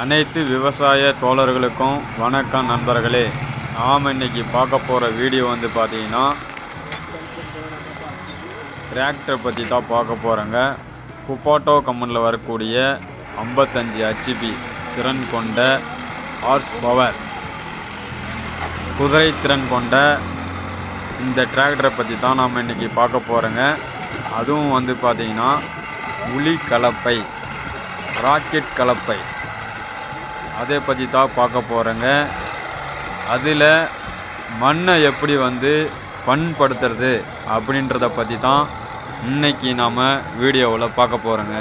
அனைத்து விவசாய தோழர்களுக்கும் வணக்கம் நண்பர்களே. நாம் இன்னைக்கு பார்க்க போகிற வீடியோ வந்து பார்த்தீங்கன்னா டிராக்டரை பற்றி தான் பார்க்க போகிறோங்க குப்பாட்டோ கம்பெனியில் வரக்கூடிய ஐம்பத்தஞ்சு ஹெச்பி திறன் கொண்ட ஹார்ஸ் பவர் குதிரை திறன் கொண்ட இந்த டிராக்டரை பற்றி தான் நாம் இன்றைக்கி பார்க்க போகிறோங்க அதுவும் வந்து பார்த்தீங்கன்னா உளி கலப்பை ராக்கெட் கலப்பை. அதை பற்றி தான் பார்க்க போகிறோங்க அதில் மண்ணை எப்படி வந்து பண்படுத்துறது அப்படின்றத பற்றி தான் இன்னைக்கு நாம் வீடியோவில் பார்க்க போகிறோங்க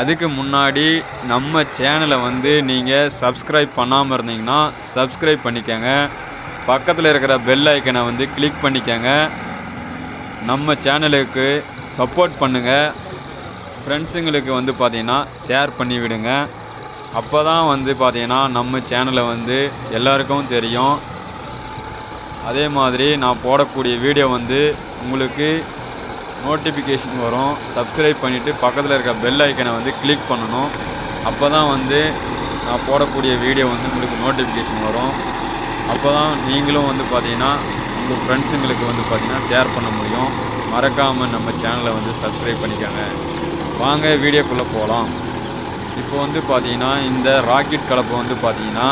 அதுக்கு முன்னாடி நம்ம சேனலை வந்து நீங்கள் சப்ஸ்கிரைப் பண்ணாமல் இருந்தீங்கன்னா சப்ஸ்கிரைப் பண்ணிக்கோங்க. பக்கத்தில் இருக்கிற பெல் ஐக்கனை வந்து கிளிக் பண்ணிக்கோங்க. நம்ம சேனலுக்கு சப்போர்ட் பண்ணுங்கள் ஃப்ரெண்ட்ஸுங்களுக்கு வந்து பார்த்திங்கன்னா ஷேர் பண்ணி விடுங்க. அப்போ தான் வந்து பார்த்தீங்கன்னா நம்ம சேனலை வந்து எல்லாருக்கும் தெரியும். அதே மாதிரி நான் போடக்கூடிய வீடியோ வந்து உங்களுக்கு நோட்டிஃபிகேஷன் வரும். சப்ஸ்கிரைப் பண்ணிவிட்டு பக்கத்தில் இருக்க பெல் ஐக்கனை வந்து கிளிக் பண்ணணும். அப்போ தான் வந்து நான் போடக்கூடிய வீடியோ வந்து உங்களுக்கு நோட்டிஃபிகேஷன் வரும். அப்போ தான் நீங்களும் வந்து பார்த்தீங்கன்னா உங்கள் ஃப்ரெண்ட்ஸுங்களுக்கு வந்து பார்த்தீங்கன்னா ஷேர் பண்ண முடியும். மறக்காமல் நம்ம சேனலை வந்து சப்ஸ்கிரைப் பண்ணிக்கோங்க. வாங்க வீடியோக்குள்ளே போகலாம் இப்போ வந்து பார்த்தீங்கன்னா இந்த ராக்கெட் கலப்பை வந்து பார்த்தீங்கன்னா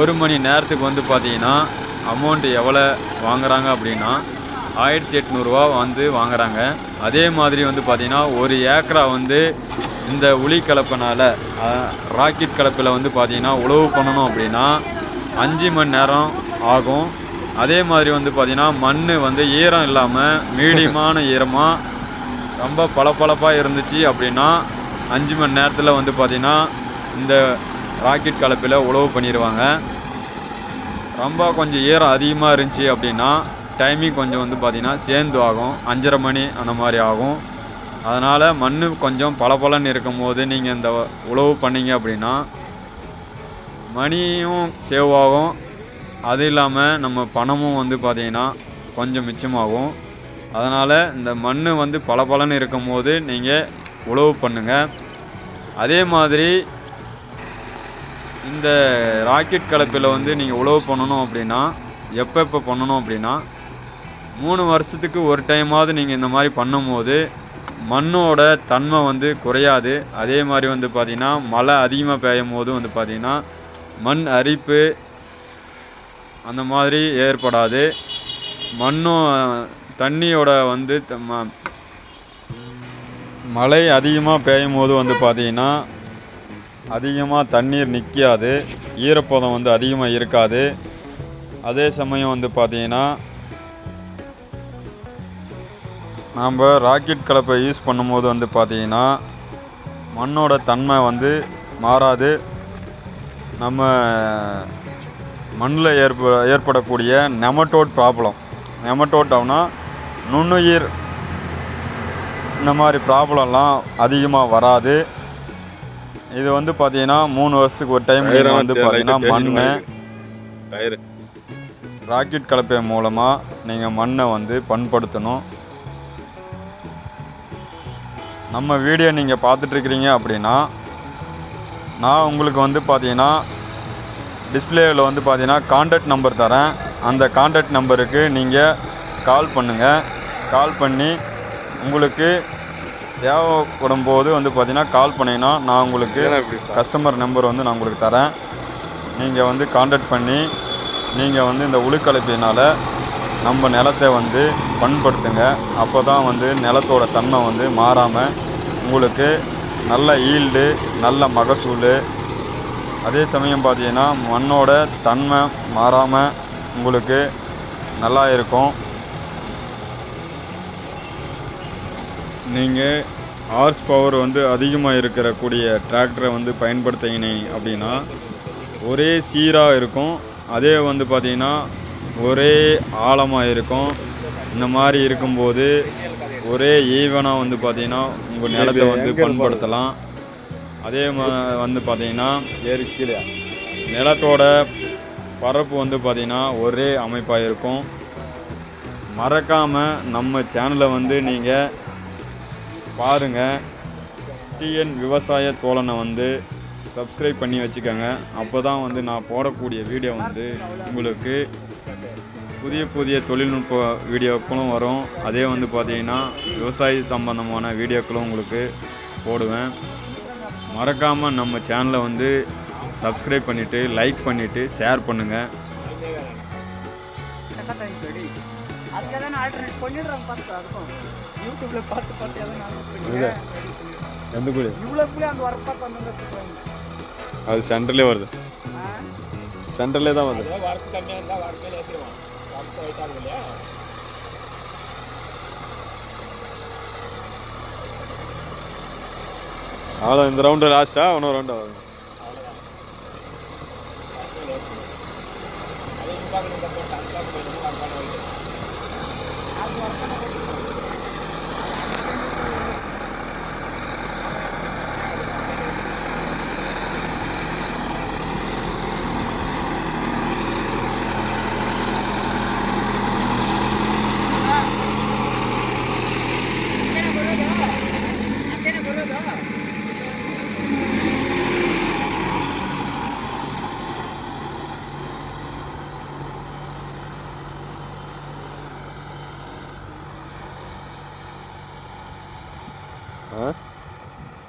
ஒரு மணி நேரத்துக்கு வந்து பார்த்தீங்கன்னா அமௌண்ட்டு எவ்வளோ வாங்குறாங்க அப்படின்னா ஆயிரத்தி எட்நூறுரூவா வந்து வாங்குறாங்க. அதே மாதிரி வந்து பார்த்தீங்கன்னா ஒரு ஏக்கரா வந்து இந்த உளி கலப்பினால் ராக்கெட் கலப்பில் வந்து பார்த்தீங்கன்னா உழவு பண்ணணும் அப்படின்னா அஞ்சு மணி நேரம் ஆகும். அதே மாதிரி வந்து பார்த்தீங்கன்னா மண் வந்து ஈரம் இல்லாமல் மீடியமான ஈரமாக ரொம்ப பளபளப்பாக இருந்துச்சு அப்படின்னா அஞ்சு மணி நேரத்தில் வந்து பார்த்திங்கன்னா இந்த ராக்கெட் கலப்பில் உழவு பண்ணிடுவாங்க ரொம்ப கொஞ்சம் ஈரம் அதிகமாக இருந்துச்சு அப்படின்னா டைமிங் கொஞ்சம் வந்து பார்த்திங்கன்னா சேர்ந்து ஆகும். அஞ்சரை மணி அந்த மாதிரி ஆகும். அதனால் மண் கொஞ்சம் பளபளன்னு இருக்கும் போது நீங்கள் இந்த உழவு பண்ணீங்க அப்படின்னா மணியும் சேவ் ஆகும். அது இல்லாமல் நம்ம பணமும் வந்து பார்த்திங்கன்னா கொஞ்சம் மிச்சமாகும். அதனால் இந்த மண் வந்து பளபளன்னு இருக்கும் போது நீங்கள் உழவு பண்ணுங்கள் அதே மாதிரி இந்த ராக்கெட் கலப்பில் வந்து நீங்கள் உழவு பண்ணணும் அப்படின்னா எப்போ எப்போ பண்ணணும் அப்படின்னா மூணு வருஷத்துக்கு ஒரு டைமாவது நீங்கள் இந்த மாதிரி பண்ணும்போது மண்ணோட தன்மை வந்து குறையாது. அதே மாதிரி வந்து பார்த்திங்கன்னா மழை அதிகமாக பெய்யும் போது வந்து பார்த்திங்கன்னா மண் அரிப்பு அந்த மாதிரி ஏற்படாது. மண்ணும் தண்ணியோட வந்து ம- மழை அதிகமாக பெய்யும் போது வந்து பார்த்திங்கன்னா அதிகமாக தண்ணீர் நிற்காது ஈரப்பதம் வந்து அதிகமாக இருக்காது. அதே சமயம் வந்து பார்த்திங்கன்னா நாம் ராக்கெட் கலப்பை யூஸ் பண்ணும்போது வந்து பார்த்திங்கன்னா மண்ணோட தன்மை வந்து மாறாது. நம்ம மண்ணில் ஏற்ப ஏற்படக்கூடிய நெமட்டோட் ப்ராப்ளம் நெமட்டோட் ஆகுனா நுண்ணுயிர் இந்த மாதிரி ப்ராப்ளம்லாம் அதிகமாக வராது. இது வந்து பார்த்தீங்கன்னா மூணு வருஷத்துக்கு ஒரு டைம் வந்து பார்த்தீங்கன்னா மண் டயரு ராக்கெட் கலப்பை மூலமாக நீங்கள் மண்ணை வந்து பண்படுத்தணும். நம்ம வீடியோ நீங்கள் பார்த்துட்ருக்கிறீங்க அப்படின்னா நான் உங்களுக்கு வந்து பார்த்தீங்கன்னா டிஸ்பிளேவில் வந்து பார்த்தீங்கன்னா காண்டாக்ட் நம்பர் தரேன். அந்த காண்டாக்ட் நம்பருக்கு நீங்கள் கால் பண்ணுங்கள் கால் பண்ணி உங்களுக்கு தேவைப்படும் போது வந்து பார்த்தீங்கன்னா கால் பண்ணிங்கன்னா நான் உங்களுக்கு கஸ்டமர் நம்பர் வந்து நான் உங்களுக்கு தரேன். நீங்கள் வந்து காண்டாக்ட் பண்ணி நீங்கள் வந்து இந்த உளுக்கலைப்பினால் நம்ம நிலத்தை வந்து பண்படுத்துங்க. அப்போ தான் வந்து நிலத்தோட தன்மை வந்து மாறாமல் உங்களுக்கு நல்ல ஈல்டு நல்ல மகசூல். அதே சமயம் பார்த்தீங்கன்னா மண்ணோட தன்மை மாறாமல் உங்களுக்கு நல்லா இருக்கும். நீங்கள் ஹார்ஸ் பவர் வந்து அதிகமாக இருக்கிற கூடிய டிராக்டரை வந்து பயன்படுத்தினீங்க அப்படின்னா ஒரே சீராக இருக்கும். அதே வந்து பார்த்தீங்கன்னா ஒரே ஆழமாக இருக்கும். இந்த மாதிரி இருக்கும்போது ஒரே ஈவனாக வந்து பார்த்தீங்கன்னா உங்கள் நிலத்தை வந்து பண்படுத்தலாம். அதே மா வந்து பார்த்தீங்கன்னா நிலத்தோட பரப்பு வந்து பார்த்தீங்கன்னா ஒரே அமைப்பாக இருக்கும். மறக்காமல் நம்ம சேனலை வந்து நீங்கள் பாருங்கள் டிஎன் விவசாய தோழனை வந்து சப்ஸ்கிரைப் பண்ணி வச்சுக்கோங்க. அப்போ தான் வந்து நான் போடக்கூடிய வீடியோ வந்து உங்களுக்கு புதிய புதிய தொழில்நுட்ப வீடியோக்களும் வரும். அதே வந்து பார்த்தீங்கன்னா விவசாய சம்பந்தமான வீடியோக்களும் உங்களுக்கு போடுவேன். மறக்காமல் நம்ம சேனலை வந்து சப்ஸ்கிரைப் பண்ணிவிட்டு லைக் பண்ணிவிட்டு ஷேர் பண்ணுங்கள் அதுக்காக எதாவது ஆல்டர்னேட் பண்ணிடுறாங்க பார்த்து அதுக்கும். யூடியூப்ல பார்த்து பார்த்து எதாவது நான் எந்த குழி? இவ்வளோ புள்ளி அந்த ஒர்க் பார்த்து வந்து சொல்கிறாங்க அது சென்டர்லேயே வருது. சென்டர்லேயே தான் வருது. வரப்பு கம்மியாக இருந்தால் வரப்பு மேலே ஏற்றிடுவான் வரப்பு வைட்டாங்க இல்லையா? அவ்வளோ இந்த ரவுண்டு லாஸ்ட்டா இன்னொரு ரவுண்டு ஆகுது அது பார்க்கணும் இந்த போட்டு அது பார்க்கணும் வரப்பான வைட்டு ஆ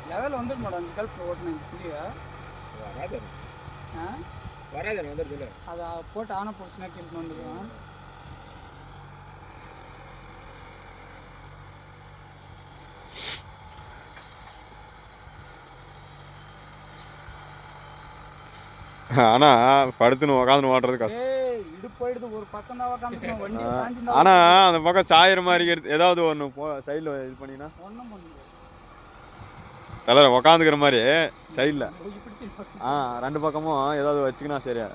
லெவல் வந்துட்டு மேடம் அந்த கல்ப் ஓட்டுனேன் புள்ளியா வராது. ஆ? வராது வந்துடுது இல்லை. அதை போட்டு ஆன போச்சுன்னா கிளம்பி வந்துடுவான் ஆனால் படுத்துன்னு உக்காந்து ஓட்டுறது கஷ்டம். ஆனால் அந்த பக்கம் சாயிற மாதிரி ஏதாவது ஒன்று போ சைடில் இது பண்ணினா? ஒன்றும் உக்காந்துக்கிற மாதிரி. சைடில். ஆ ரெண்டு பக்கமும் ஏதாவது வச்சுக்கினா சரியா?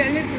ఎన్నింటి